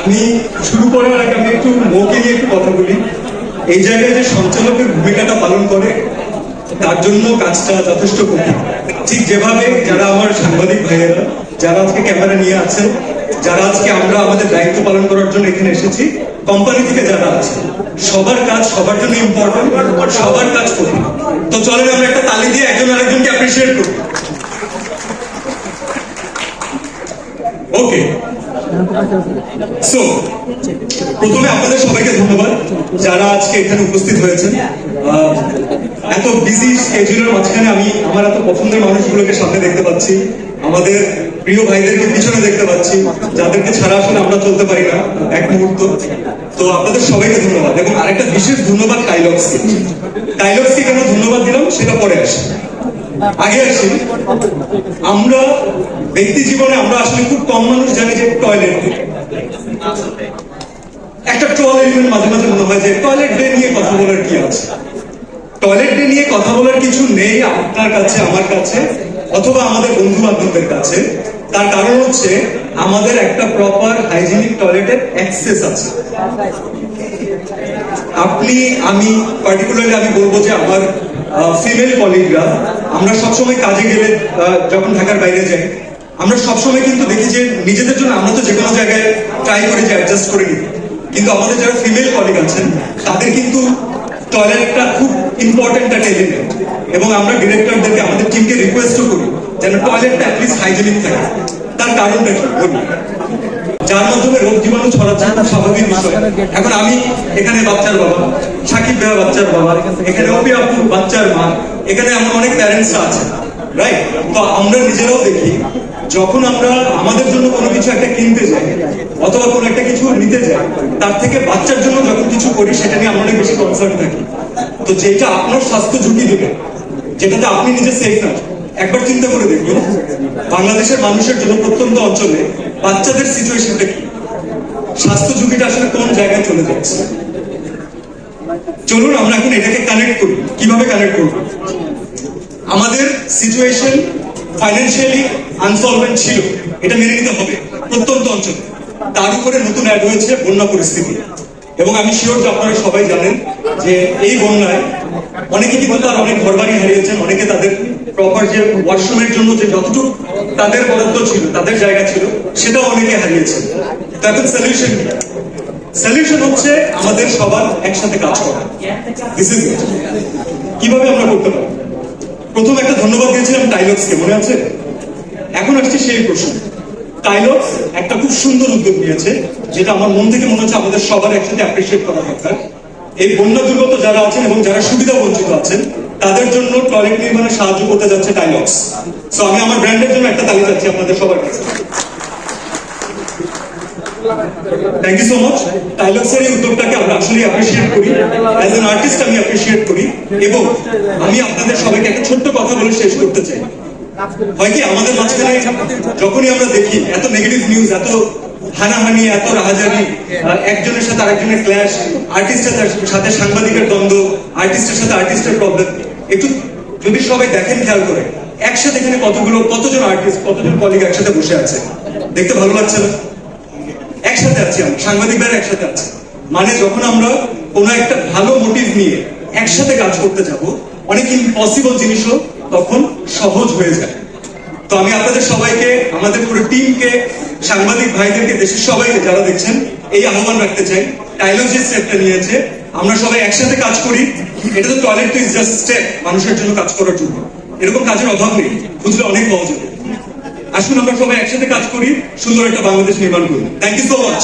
আমি শুরু করার আগে আমি একটু মৌকে নিয়ে একটু কথা বলি। এই জায়গায় যে সঞ্চালকের ভূমিকাটা পালন করে, তার জন্য কাজটা যথেষ্ট কঠিন। ঠিক যেভাবে যারা আমার সাংবাদিক ভাইয়েরা, যারা আজকে ক্যামেরা নিয়ে আছে, যারা আজকে আমরা আমাদের দায়িত্ব পালন করার জন্য এখানে এসেছি কোম্পানি থেকে যারা আছে, সবার কাজ সবার জন্য ইম্পর্টেন্ট সবার কাজ করি তো চলেন আমরা একটা তালি দিয়ে একজন আরেকজনকে অ্যাপ্রিসিয়েট করি। ওকে সো প্রথমে আপনাদের সবাইকে ধন্যবাদ যারা আজকে এখানে উপস্থিত হয়েছেন। এত বিজি স্কেজুলের মাঝখানে আমি আমার এত পছন্দের মানুষগুলোকে সামনে দেখতে পাচ্ছি। আমাদের প্রিয় ভাইদেরকে পিছনে দেখতে পাচ্ছি। যাদেরকে ছাড়া আসলে আমরা চলতে পারি না এক মুহূর্ত। তো আপনাদের সবাইকে ধন্যবাদ। এবং আরেকটা বিশেষ ধন্যবাদ টাইলক্সকে টাইলক্সকে কেন ধন্যবাদ দিলাম? সেটা পরে আসি। আগে আসি। আমরা ব্যক্তি জীবনে আমরা আসলে খুব কম মানুষ জানি যে টয়লেট একটা টয়লেট মাঝে মাঝে মনে হয় যে টয়লেট ডে নিয়ে কথা বলার কি আছে? টয়লেট ডে নিয়ে কথা বলার কিছু নেই আপনার কাছে, আমার কাছে, অথবা আমাদের বন্ধু বান্ধবদের কাছে। তার কারণ হচ্ছে আমাদের একটা প্রপার হাইজিনিক টয়লেটের অ্যাক্সেস আছে। আপনি, আমি পার্টিকুলারলি আমি বলব যে আমার ফিমেল কলিগরা আমরা সবসময় কাজে গেলে যখন ঢাকার বাইরে যাই, আমরা সবসময় কিন্তু দেখি যে নিজেদের জন্য আমরা তো যে কোনো জায়গায় ট্রাই করি যে অ্যাডজাস্ট করে নিই। কিন্তু আমাদের যারা ফিমেল কলিগ আছেন, তাদের কিন্তু টয়লেটটা খুব ইম্পর্টেন্ট একটা এলিমেন্ট এবং আমরা ডিরেক্টরদেরকে আমাদের টিমকে রিকোয়েস্টও করি যেন টয়লেটটা অ্যাটলিস্ট হাইজেনিক থাকে। তার কারণটা কি? বলুন। যার মাধ্যমে রোগ জীবাণু ছড়াচ্ছে স্বাভাবিক বিষয়। এখন আমি এখানে বাচ্চার বাবা সাকিব ভাইয়া বাচ্চার বাবা এখানে অপি আপু বাচ্চার মা এখানে আমার অনেক প্যারেন্টস আছে রাইট তো আমরা নিজেরাও দেখি যখন আমরা আমাদের জন্য কোনো কিছু একটা কিনতে যাই অথবা কোনো একটা কিছু নিতে যাই তার থেকে বাচ্চার জন্য যখন কিছু করি সেটা নিয়ে আমরা অনেক বেশি কনসার্ন থাকি। তো যেটা আপনার স্বাস্থ্য ঝুঁকি দেবে যেটাতে আপনি নিজে সেফ না একবার চিন্তা করে দেখুন বাংলাদেশের মানুষের জন্য প্রত্যন্ত অঞ্চলে বাচ্চাদের সিচুয়েশনটা কি? স্বাস্থ্য ঝুঁকিটা আসলে কোন জায়গায় চলে যাচ্ছে? চলুন আমরা এখন এটাকে কানেক্ট করি। কীভাবে কানেক্ট করব? আমাদের সিচুয়েশন ফাইন্যান্সিয়ালি আনসলভেন্ট ছিল। এটা মেনে নিতে হবে। প্রত্যন্ত অঞ্চলে। তার উপরে নতুন অ্যাড হয়েছে বন্যা পরিস্থিতি। এবং আমি শিওর যে আপনারা সবাই জানেন যে এই বন্যায় অনেকে কিন্তু তার অনেক ঘরবাড়ি হারিয়েছেন, অনেকে তাদের প্রপার যে ওয়াশরুমের জন্য যে যতটুকু তাদের বরাদ্দ ছিল, তাদের জায়গা ছিল, সেটাও অনেকে হারিয়েছেন তো এখন সলিউশন সলিউশন হচ্ছে আমাদের সবার একসাথে কাজ করা। কীভাবে আমরা করতে পারি? প্রথম একটা ধন্যবাদ দিয়েছিলাম টাইলক্সকে মনে আছে? এখন আসছে সেই প্রশ্ন। টাইলক্স একটা খুব সুন্দর উদ্যোগ নিয়েছে, যেটা আমার মন থেকে মনে হচ্ছে আমাদের সবার একসাথে অ্যাপ্রিসিয়েট করা দরকার। এই বন্যা দুর্গত যারা আছেন এবং যারা সুবিধা বঞ্চিত আছেন তাদের জন্য টয়লেট নির্মাণে সাহায্য করতে যাচ্ছে টাইলক্স সো আমি আমার ব্র্যান্ডের জন্য একটা তালি চাচ্ছি আপনাদের সবার কাছে। থ্যাংক ইউ সো মাচ এই উদ্যোগটাকে আমরা আসলে অ্যাপ্রিসিয়েট করি। অ্যাজ এন আর্টিস্ট আমি অ্যাপ্রিসিয়েট করি। এবং আমি আপনাদের সবাইকে একটা ছোট্ট কথা বলে শেষ করতে চাই। হয় কি, আমাদের মাঝখানে যখনই আমরা দেখি এত নেগেটিভ নিউজ এত হানাহানি, এত রাহাজানি একজনের সাথে আরেকজনের ক্ল্যাশ আর্টিস্টের সাথে সাংবাদিকের দ্বন্দ্ব আর্টিস্টের সাথে আর্টিস্টের প্রবলেম একটু যদি সবাই দেখেন, খেয়াল করে। একসাথে এখানে কতগুলো, কতজন আর্টিস্ট কতজন কলিগ একসাথে বসে আছে? দেখতে ভালো লাগছে না? একসাথে আছি আমরা, সাংবাদিকরা একসাথে আছি। মানে যখন আমরা কোনো একটা ভালো মোটিভ নিয়ে একসাথে কাজ করতে যাব, অনেক ইম্পসিবল জিনিসও তখন সহজ হয়ে যায়। তো আমি আপনাদের সবাইকে, আমাদের পুরো টিমকে সাংবাদিক ভাইদেরকে, দেশের সবাইকে যারা দেখছেন, এই আহ্বান রাখতে চাই। টাইলর যে স্টেপটা নিয়েছে আমরা সবাই একসাথে কাজ করি, এটা তো টয়লেট তো ইজ জাস্ট স্টেপ মানুষের জন্য কাজ করার জন্য। এরকম কাজের অভাব নেই, খুঁজলে অনেক পাওয়া যাবে। আসুন আমরা সবাই একসাথে কাজ করি, সুন্দর একটা বাংলাদেশ নির্মাণ করি। Thank you so much